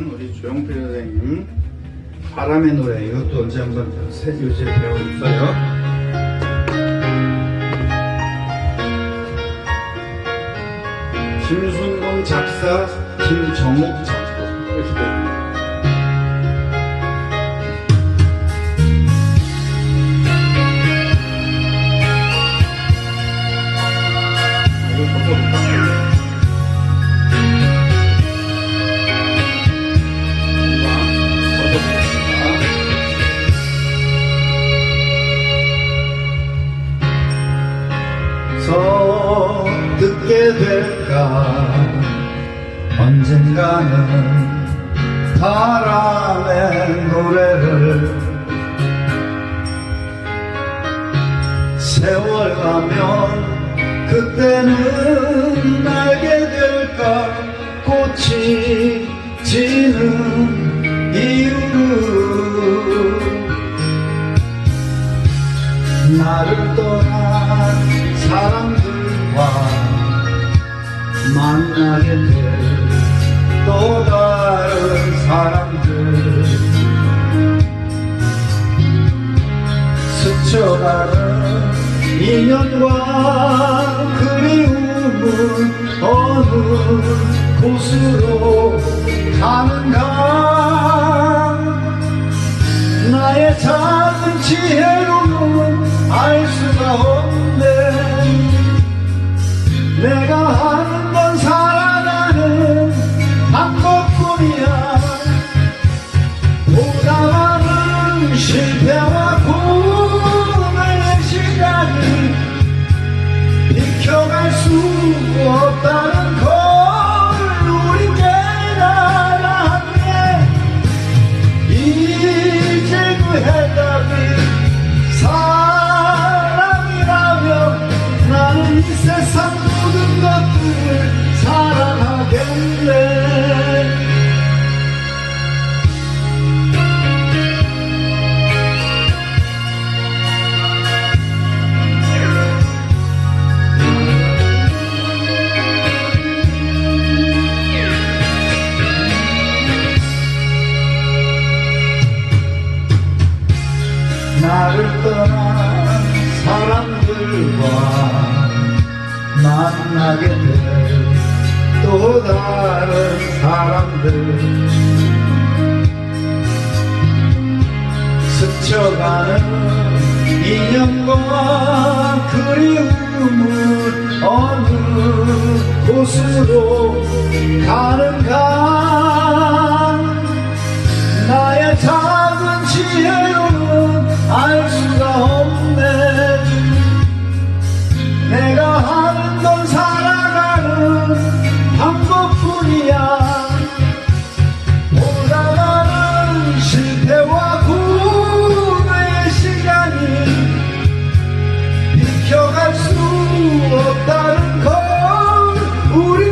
했던 우리 조용필 선생님 바람의 노래 이것도 언제 한번 새 요새 배웠어요. 김순봉 작사, 김정욱 작곡 서 듣게 될까? 언젠가는 바람의 노래를 세월 가면 그때는 알게 될까? 꽃이 지는 이유를 나를 떠난 만나게 될또 다른 사람들. 스쳐가는 인연과 그리움은 어느 곳으로 가는가? 나의 작은 지혜로는 알 수가 없 많은 만나게 될 또 다른 사람들. 스쳐가는 인연과 그리움은 어느 곳으로 가는가 우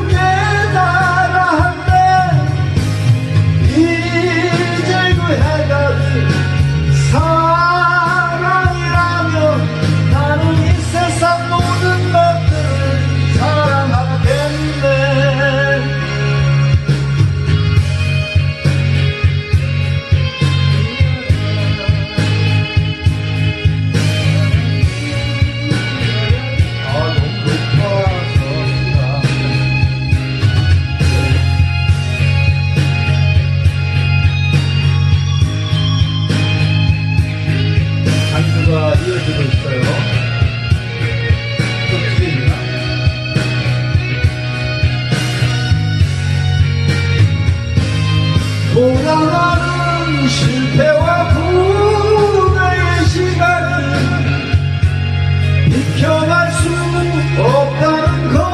보다가는 실패와 후회의 시간이 비켜갈 수 없다는 걸